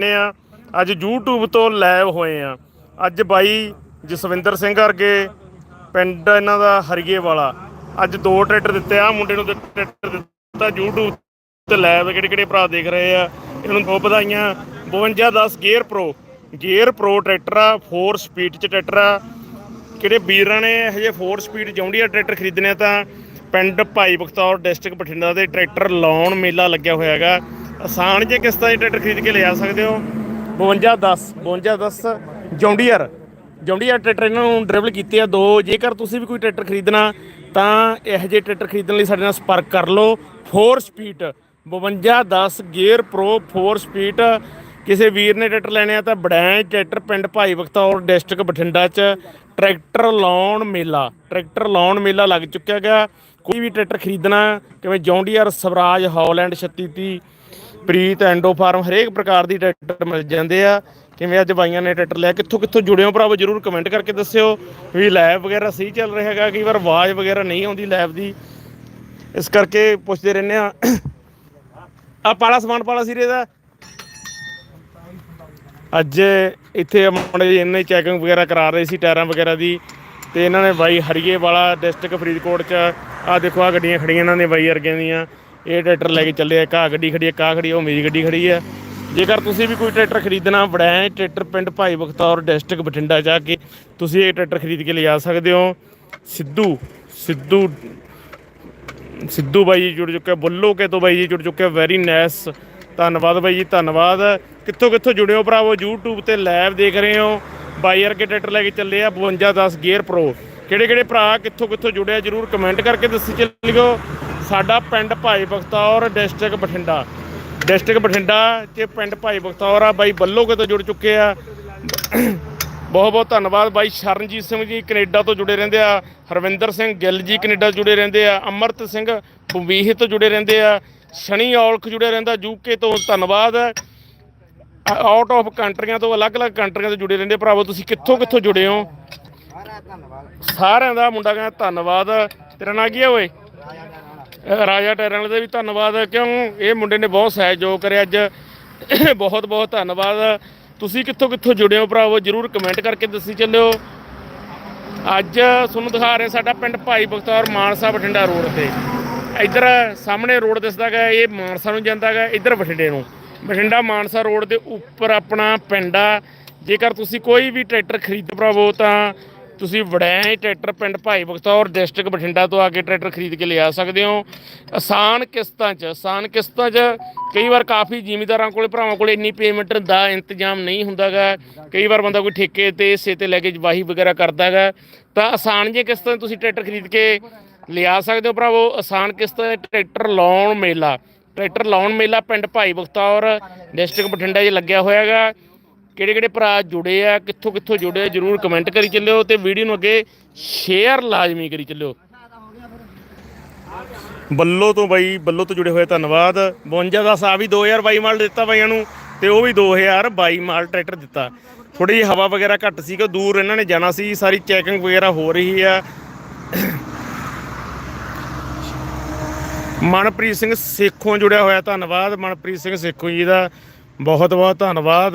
ਨੇ ਆ। ਅੱਜ YouTube ਤੋਂ ਲਾਈਵ ਹੋਏ ਆ। ਅੱਜ ਬਾਈ ਜਸਵਿੰਦਰ ਸਿੰਘ ਵਰਗੇ ਪਿੰਡ ਇਹਨਾਂ ਦਾ ਹਰੀਏ ਵਾਲਾ ਅੱਜ ਦੋ ਟਰੈਕਟਰ ਦਿੱਤੇ ਆ, ਮੁੰਡੇ ਨੂੰ ਟਰੈਕਟਰ ਦਿੱਤਾ। YouTube ਤੇ ਲਾਈਵ ਕਿਹੜੇ ਕਿਹੜੇ ਭਰਾ ਦੇਖ ਰਹੇ ਆ। ਇਹਨਾਂ ਨੂੰ ਬਹੁਤ ਵਧਾਈਆਂ। 5210 gear pro gear pro tractor ਆ 4 ਸਪੀਡ ਚ ਟਰੈਕਟਰ ਆ। ਕਿਹੜੇ ਵੀਰਾਂ ਨੇ ਹਜੇ 4 ਸਪੀਡ ਜੌਂਡੀਆ ਟਰੈਕਟਰ ਖਰੀਦਣੇ ਆ ਤਾਂ ਪਿੰਡ ਭਾਈ ਬਖਤੌਰ ਡਿਸਟ੍ਰਿਕਟ ਬਠਿੰਡਾ ਦੇ ਟਰੈਕਟਰ ਲਾਉਣ ਮੇਲਾ ਲੱਗਿਆ ਹੋਇਆ ਹੈਗਾ। ਆਸਾਨ ਜੇ ਕਿਸ਼ਤਾਂ ਦੇ ਟਰੈਕਟਰ ਖਰੀਦ ਕੇ ਲਿਆ ਸਕਦੇ ਹੋ। 5210 5210 ਜੌਂਡੀਅਰ। ਜੌਂਡੀਅਰ ਟਰੈਕਟਰ ਇਹਨਾਂ ਨੂੰ ਡਰਾਈਵਲ ਕੀਤੇ ਆ ਦੋ। ਜੇਕਰ ਤੁਸੀਂ ਵੀ ਕੋਈ ਟਰੈਕਟਰ ਖਰੀਦਣਾ, ਤਾਂ ਇਹੋ ਜਿਹੇ ਟਰੈਕਟਰ ਖਰੀਦਣ ਲਈ ਸਾਡੇ ਨਾਲ ਸੰਪਰਕ ਕਰ ਲਓ। 4 ਸਪੀਡ 5210 ਗੇਅਰ ਪ੍ਰੋ 4 ਸਪੀਡ। ਕਿਸੇ ਵੀਰ ਨੇ ਟਰੈਕਟਰ ਲੈਣੇ ਆ ਤਾਂ ਬੜੈਂ ਟਰੈਕਟਰ ਪਿੰਡ ਭਾਈ ਬਖਤੌਰ ਡਿਸਟ੍ਰਿਕਟ ਬਠਿੰਡਾ 'ਚ। ਟਰੈਕਟਰ ਲਾਉਣ ਮੇਲਾ, ਟਰੈਕਟਰ ਲਾਉਣ ਮੇਲਾ ਲੱਗ ਚੁੱਕਿਆ ਗਿਆ। ਕੋਈ ਵੀ ਟਰੈਕਟਰ ਖਰੀਦਣਾ, ਕਿਵੇਂ John Deere, Swaraj, Holland 3630 Preet Indo Farm ਹਰੇਕ ਪ੍ਰਕਾਰ ਦੀ ਟਰੈਕਟਰ ਮਿਲ ਜਾਂਦੇ ਆ। ਕਿਵੇਂ ਅੱਜ ਬਾਈਆਂ ਨੇ ਟਰੈਕਟਰ ਲਿਆ ਕਿੱਥੋਂ ਕਿੱਥੋਂ ਜੁੜੇ ਹੋ ਭਰਾਵੋ, ਜਰੂਰ ਕਮੈਂਟ ਕਰਕੇ ਦੱਸਿਓ। ਵੀ ਲਾਈਵ ਵਗੈਰਾ ਸਹੀ ਚੱਲ ਰਿਹਾ ਹੈਗਾ, ਕਈ ਵਾਰ ਆਵਾਜ਼ ਵਗੈਰਾ ਨਹੀਂ ਆਉਂਦੀ ਲਾਈਵ ਦੀ। ਇਸ ਕਰਕੇ ਪੁੱਛਦੇ ਰਹਿੰਦੇ ਆ। ਆ ਪਾਲਾ ਸਮਾਨ, ਪਾਲਾ ਸੀਰੇ ਦਾ। ਅੱਜ ਇੱਥੇ ਮੁੰਡੇ ਜੀ ਇਹਨਾਂ ਚੈਕਿੰਗ ਵਗੈਰਾ ਕਰਾ ਰਹੇ ਸੀ, ਟਾਇਰਾਂ ਵਗੈਰਾ ਦੀ। ਤੇ ਇਹਨਾਂ ਨੇ ਬਾਈ ਹਰੀਏ ਵਾਲਾ ਡਿਸਟ੍ਰਿਕਟ ਫਰੀਦਕੋਟ ਚ ਆ ਦੇਖੋ ਆ ਗੱਡੀਆਂ ਖੜੀਆਂ, ਇਹਨਾਂ ਨੇ ਬਾਈ ਅਰਗਿਆਂ ਦੀਆਂ। ਇਹ ਟਰੈਕਟਰ ਲੈ ਕੇ ਚੱਲੇ ਆ ਕਾ ਗੱਡੀ ਖੜੀ ਹੈ ਕਾ ਖੜੀ ਹੈ ਉਹ ਮੇਰੀ ਗੱਡੀ ਖੜੀ ਹੈ ਜੇਕਰ ਤੁਸੀਂ ਵੀ ਕੋਈ ਟਰੈਕਟਰ ਖਰੀਦਣਾ ਵੜੈਂ ਟਰੈਕਟਰ ਪਿੰਡ ਭਾਈ ਬਖਤੌਰ ਡਿਸਟ੍ਰਿਕਟ ਬਠਿੰਡਾ ਜਾ ਕੇ ਤੁਸੀਂ ਇਹ ਟਰੈਕਟਰ ਖਰੀਦ ਕੇ ਲਿਜਾ ਸਕਦੇ ਹੋ। ਸਿੱਧੂ ਸਿੱਧੂ ਸਿੱਧੂ ਬਾਈ ਜੀ ਜੁੜ ਚੁੱਕੇ ਬੁੱਲੋ ਕੇ ਤੋਂ ਬਾਈ ਜੀ ਜੁੜ ਚੁੱਕੇ ਵੈਰੀ ਨਾਈਸ ਧੰਨਵਾਦ ਬਾਈ ਜੀ, ਧੰਨਵਾਦ। ਕਿੱਥੋਂ ਕਿੱਥੋਂ ਜੁੜੇ ਹੋ ਭਰਾਵੋ, YouTube ਤੇ ਲਾਈਵ ਦੇਖ ਰਹੇ ਹੋ। ਬਾਈ ਕੇ ਟਰੈਕਟਰ ਲੈ ਕੇ ਚੱਲੇ ਆ 5210 ਗੇਅਰ ਪ੍ਰੋ। ਕਿਹੜੇ ਕਿਹੜੇ ਭਰਾ ਕਿੱਥੋਂ ਕਿੱਥੋਂ ਜੁੜਿਆ, ਜਰੂਰ ਕਮੈਂਟ ਕਰਕੇ ਦੱਸੀ ਚੱਲਿਓ। ਸਾਡਾ ਪਿੰਡ ਭਾਈ ਬਖਤੌਰ, ਡਿਸਟ੍ਰਿਕਟ ਬਠਿੰਡਾ। ਡਿਸਟ੍ਰਿਕਟ ਬਠਿੰਡਾ ਚ ਪਿੰਡ ਭਾਈ ਬਖਤੌਰ ਆ, ਬਾਈ ਬੱਲੋ ਕੇ ਤੋਂ ਜੁੜ ਚੁੱਕੇ ਆ। ਬਹੁਤ ਬਹੁਤ ਧੰਨਵਾਦ ਬਾਈ ਸ਼ਰਨਜੀਤ ਸਿੰਘ ਜੀ, ਕੈਨੇਡਾ ਤੋਂ ਜੁੜੇ ਰਹਿੰਦੇ ਆ। ਹਰਵਿੰਦਰ ਸਿੰਘ ਗਿੱਲ ਜੀ, ਕੈਨੇਡਾ ਜੁੜੇ ਰਹਿੰਦੇ ਆ। ਅਮਰਤ ਸਿੰਘ ਬੰਬੀਹ ਤੋਂ ਜੁੜੇ ਰਹਿੰਦੇ ਆ। ਸ਼ਨੀ ਔਲਖ ਜੁੜੇ ਰਹਿੰਦਾ ਯੂਕੇ ਤੋਂ, ਧੰਨਵਾਦ। ਆਊਟ ਆਫ ਕੰਟਰੀਆਂ ਤੋਂ ਅਲੱਗ-ਅਲੱਗ ਕੰਟਰੀਆਂ ਤੋਂ ਜੁੜੇ ਰਹਿੰਦੇ ਭਰਾਵੋ, ਤੁਸੀਂ ਕਿੱਥੋਂ ਕਿੱਥੋਂ ਜੁੜੇ ਹੋ? ਸਾਰਿਆਂ ਦਾ ਮੁੰਡਾ ਕਹਿੰਦਾ ਧੰਨਵਾਦ। ਤੇਰਾ ਨਾਂ ਕੀ ਹੈ ਓਏ? ਰਾਜਾ ਟੈਰਾਂ ਵਾਲੇ ਦਾ ਵੀ ਧੰਨਵਾਦ, ਕਿਉਂ? ਇਹ ਮੁੰਡੇ ਨੇ ਬਹੁਤ ਸਹਿਯੋਗ ਕਰਿਆ ਅੱਜ। ਬਹੁਤ ਬਹੁਤ ਧੰਨਵਾਦ। ਤੁਸੀਂ ਕਿੱਥੋਂ ਕਿੱਥੋਂ ਜੁੜੇ ਹੋ ਭਰਾਵੋ? ਜਰੂਰ ਕਮੈਂਟ ਕਰਕੇ ਦੱਸੀ ਚੱਲਿਓ। ਅੱਜ ਤੁਹਾਨੂੰ ਦਿਖਾ ਰਹੇ ਸਾਡਾ ਪਿੰਡ ਭਾਈ ਬਖਤੌਰ ਮਾਨਸਾ ਬਠਿੰਡਾ ਰੋਡ ਤੇ। ਇੱਧਰ ਸਾਹਮਣੇ ਰੋਡ ਦਿਸਦਾ ਗਾ, ਇਹ ਮਾਨਸਾ ਨੂੰ ਜਾਂਦਾ ਗਾ, ਇੱਧਰ ਬਠਿੰਡੇ ਨੂੰ। ਬਠਿੰਡਾ ਮਾਨਸਾ ਰੋਡ ਦੇ ਉੱਪਰ ਆਪਣਾ ਪਿੰਡ ਆ। ਜੇਕਰ ਤੁਸੀਂ ਕੋਈ ਵੀ ਟਰੈਕਟਰ ਖਰੀਦ ਭਰਾਵੋ, ਤਾਂ ਤੁਸੀਂ ਵੜੈਂ ਟਰੈਕਟਰ ਪਿੰਡ ਭਾਈ ਬਖਤੌਰ ਡਿਸਟ੍ਰਿਕਟ ਬਠਿੰਡਾ ਤੋਂ ਆ ਕੇ ਟਰੈਕਟਰ ਖਰੀਦ ਕੇ ਲਿਆ ਸਕਦੇ ਹੋ। ਆਸਾਨ ਕਿਸ਼ਤਾਂ 'ਚ, ਆਸਾਨ ਕਿਸ਼ਤਾਂ 'ਚ ਕਈ ਵਾਰ ਕਾਫੀ ਜ਼ਿਮੀਦਾਰਾਂ ਕੋਲੇ, ਭਰਾਵਾਂ ਕੋਲੇ ਇੰਨੀ ਪੇਮੈਂਟ ਦਾ ਇੰਤਜ਼ਾਮ ਨਹੀਂ ਹੁੰਦਾਗਾ। ਕਈ ਵਾਰ ਬੰਦਾ ਕੋਈ ਠੇਕੇ ਤੇ, ਹਿੱਸੇ ਤੇ ਲੈ ਕੇ ਵਾਹੀ ਵਗੈਰਾ ਕਰਦਾਗਾ। ਤਾਂ ਆਸਾਨ ਜੇ ਕਿਸ਼ਤਾਂ 'ਚ ਤੁਸੀਂ ਟਰੈਕਟਰ ਖਰੀਦ ਕੇ ਲਿਆ ਸਕਦੇ ਹੋ ਭਰਾਵੋ। ਆਸਾਨ ਕਿਸ਼ਤਾਂ ਟਰੈਕਟਰ ਲਾਉਣ ਮੇਲਾ, ਟਰੈਕਟਰ ਲਾਉਣ ਮੇਲਾ ਪਿੰਡ ਭਾਈ ਬਖਤੌਰ ਡਿਸਟ੍ਰਿਕਟ ਬਠਿੰਡਾ 'ਚ ਲੱਗਿਆ ਹੋਇਆ ਹੈਗਾ ਕਿਹੜੇ ਕਿਹੜੇ ਭਰਾ ਜੁੜੇ ਆ, ਕਿੱਥੋਂ ਕਿੱਥੋਂ ਜੁੜੇ ਆ, ਜਰੂਰ ਕਮੈਂਟ ਕਰੀ ਚੱਲਿਓ ਤੇ ਵੀਡੀਓ ਨੂੰ ਅੱਗੇ ਸ਼ੇਅਰ ਲਾਜ਼ਮੀ ਕਰੀ ਚੱਲਿਓ। ਬੱਲੋ ਤੋਂ ਬਾਈ, ਬੱਲੋ ਤੋਂ ਜੁੜੇ ਹੋਏ ਧੰਨਵਾਦ। 52 ਦਾ ਸਾ ਵੀ 2022 ਮਾਲ ਦਿੱਤਾ ਬਾਈਆਂ ਨੂੰ ਤੇ ਉਹ ਵੀ 2022 ਮਾਲ ਟਰੈਕਟਰ ਦਿੱਤਾ। ਥੋੜੀ ਜਿਹੀ ਹਵਾ ਵਗੈਰਾ ਘੱਟ ਸੀ ਕਿ ਦੂਰ ਇਹਨਾਂ ਨੇ ਜਾਣਾ ਸੀ, ਸਾਰੀ ਚੈਕਿੰਗ ਵਗੈਰਾ ਹੋ ਰਹੀ ਆ। ਮਨਪ੍ਰੀਤ ਸਿੰਘ ਸੇਖੋਂ ਜੁੜਿਆ ਹੋਇਆ ਧੰਨਵਾਦ, ਮਨਪ੍ਰੀਤ ਸਿੰਘ ਸੇਖੋਂ ਜੀ ਦਾ। ਬਹੁਤ ਬਹੁਤ ਧੰਨਵਾਦ।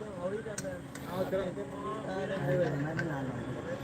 ਹੌਲੀ ਕਰ ਲੈ ਆ ਉਧਰ ਮੈਂ ਬਣਾ